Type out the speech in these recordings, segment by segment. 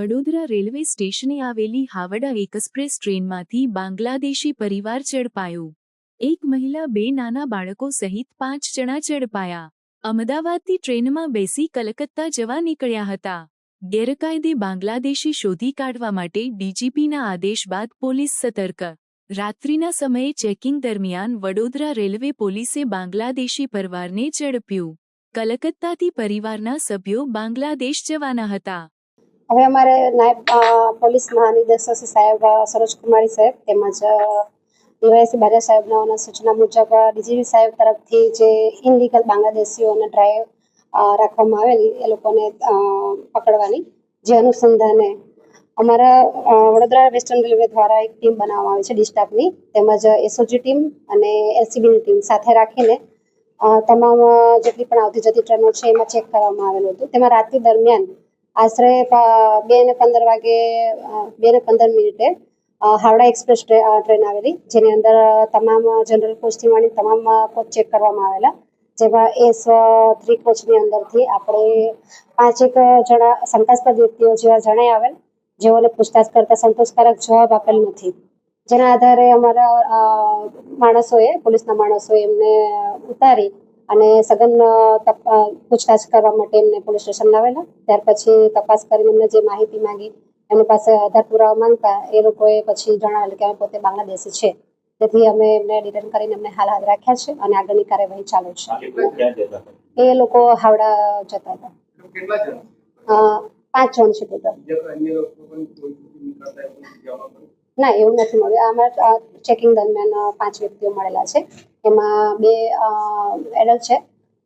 Vadodara railway સ્ટેશને આવેલી Howrah express ટ્રેનમાંથી Bangladeshi પરિવાર ઝડપાયો. એક મહિલા, બે નાના બાળકો સહિત પાંચ જણા ઝડપાયા. અમદાવાદથી ટ્રેનમાં બેસી કલકત્તા જવા નીકળ્યા હતા. ગેરકાયદે બાંગ્લાદેશી શોધી કાઢવા માટે ડીજીપીના આદેશ બાદ પોલીસ સતર્ક. રાત્રિના સમયે ચેકિંગ દરમિયાન વડોદરા રેલવે પોલીસે બાંગ્લાદેશી પરિવારને ઝડપ્યું. કલકત્તાથી પરિવારના સભ્યો બાંગ્લાદેશ જવાના હતા. હવે અમારે નાયબ પોલીસ મહાનિદેશક સાહેબ સરોજકુમારી સરોજ કુમારી સાહેબ તેમજ ડીવાયસી બારિયા સાહેબના સૂચના મુજબ ડીજીપી સાહેબ તરફથી જે ઇનલીગલ બાંગ્લાદેશીઓને ડ્રાઈવ રાખવામાં આવેલી, એ લોકોને પકડવાની જે અનુસંધાને અમારા વડોદરા વેસ્ટર્ન રેલવે દ્વારા એક ટીમ બનાવવામાં આવી છે ડિસ્ટાફની તેમજ એસઓજી ટીમ અને એલસીબીની ટીમ સાથે રાખીને તમામ જેટલી પણ આવતી જતી ટ્રેનો છે, એમાં ચેક કરવામાં આવેલું હતું. તેમાં રાત્રિ દરમિયાન આશરે બે ને પંદર વાગે બે ને પંદર મિનિટે હાવડા એક્સપ્રેસ ટ્રેન આવેલી, જેની અંદર તમામ જનરલ કોચથી માંડી તમામ કોચ ચેક કરવામાં આવેલા. જેમાં એસ થ્રી કોચની અંદરથી આપણે પાંચેક જણા, શંકાસ્પદ વ્યક્તિઓ જેવા જણાઈ આવેલ, જેઓને પૂછતાછ કરતા સંતોષકારક જવાબ આપેલ નથી. જેના આધારે અમારા માણસોએ, પોલીસના માણસોએ એમને ઉતારી અને સઘન પૂછતાછ કરવા માટે એમને પોલીસ સ્ટેશન લાવેલા ત્યાર પછી તપાસ કરીને એમને જે માહિતી માંગી એમની પાસે આધાર પુરાવા માંગતા એ લોકોએ પછી જણાવેલું કે અમે પોતે બાંગ્લાદેશી છે. તેથી અમે એમને ડિટેન કરીને એમને હાલ હાથ રાખ્યા છે અને આગળની કાર્યવાહી ચાલુ છે. એ લોકો હાવડા જતા હતા. પાંચ જણ છે ટોટલ. ના એવું નથી મળ્યું. આમાં ચેકિંગ દરમિયાન પાંચ વ્યક્તિઓ મળેલા છે. એમાં બે એડલ્ટ છે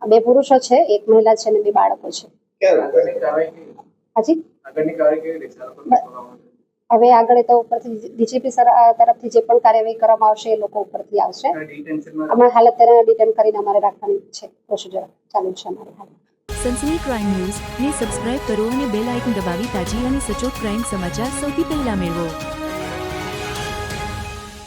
બે પુરુષો છે એક મહિલા છે અને બે બાળકો છે? હાજી. હવે આગળ તો ઉપરથી ડીજીપી તરફથી જે પણ કાર્યવાહી કરવામાં આવશે એ લોકો ઉપરથી આવશે. અમારે હાલ અત્યારે ડિટેન કરીને અમારે રાખવાની છે પ્રોસિજર ચાલુ છે અમારે હાલ. સનસની ક્રાઇમ ન્યૂઝ ને સબસ્ક્રાઇબ કરો અને બેલ આઇકન દબાવી તાજી અને સચોટ ક્રાઇમ સમાચાર સૌથી પહેલા મેળવો.